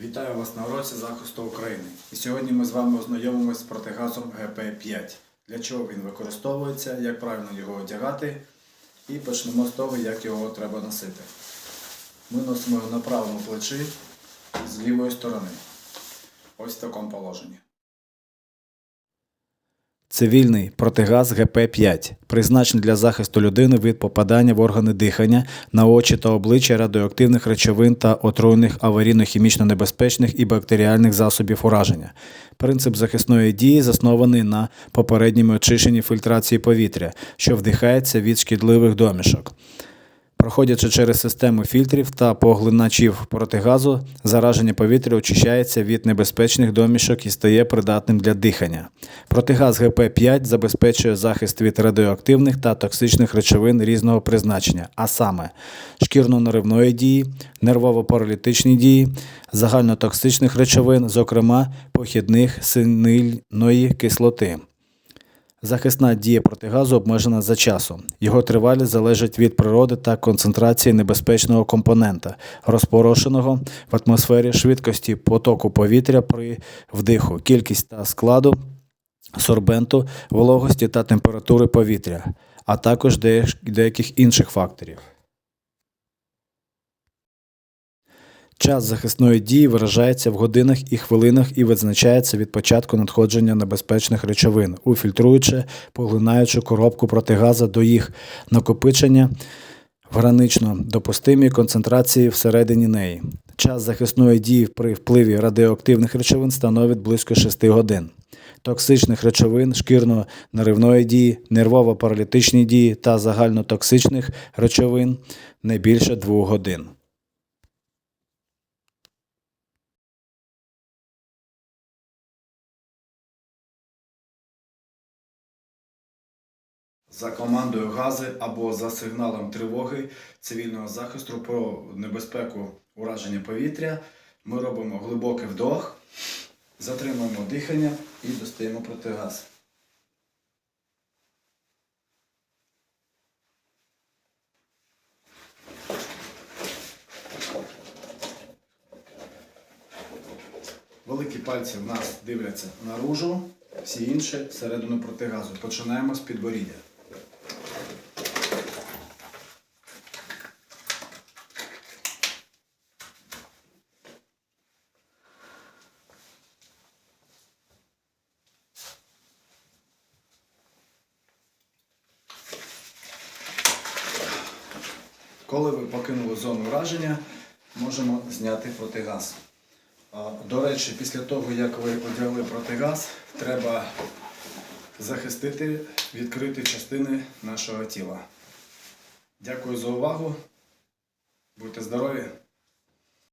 Вітаю вас на уроці захисту України. І сьогодні ми з вами ознайомимося з протигазом ГП5. Для чого він використовується, як правильно його одягати. І почнемо з того, як його треба носити. Ми носимо його на правому плечі з лівої сторони. Ось в такому положенні. Цивільний протигаз ГП5 призначений для захисту людини від попадання в органи дихання, на очі та обличчя радіоактивних речовин та отруйних аварійно-хімічно небезпечних і бактеріальних засобів ураження. Принцип захисної дії заснований на попередньому очищенні фільтрації повітря, що вдихається від шкідливих домішок. Проходячи через систему фільтрів та поглиначів протигазу, зараження повітря очищається від небезпечних домішок і стає придатним для дихання. Протигаз ГП5 забезпечує захист від радіоактивних та токсичних речовин різного призначення, а саме шкірно-нервної дії, нервово-паралітичні дії, загальнотоксичних речовин, зокрема похідних синильної кислоти. Захисна дія протигазу обмежена за часом. Його тривалість залежить від природи та концентрації небезпечного компонента, розпорошеного в атмосфері швидкості потоку повітря при вдиху, кількість та складу сорбенту, вологості та температури повітря, а також деяких інших факторів. Час захисної дії виражається в годинах і хвилинах і відзначається від початку надходження небезпечних речовин у фільтруючу, поглинаючу коробку протигаза до їх накопичення в гранично допустимій концентрації всередині неї. Час захисної дії при впливі радіоактивних речовин становить близько 6 годин. Токсичних речовин, шкірно-нервної дії, нервово-паралітичні дії та загальнотоксичних речовин не більше 2 годин. За командою гази або за сигналом тривоги цивільного захисту про небезпеку ураження повітря ми робимо глибокий вдох, затримуємо дихання і достаємо протигаз. Великі пальці в нас дивляться наружу, всі інші всередину протигазу. Починаємо з підборіддя. Коли ви покинули зону враження, можемо зняти протигаз. До речі, після того, як ви одягли протигаз, треба захистити відкриті частини нашого тіла. Дякую за увагу. Будьте здорові!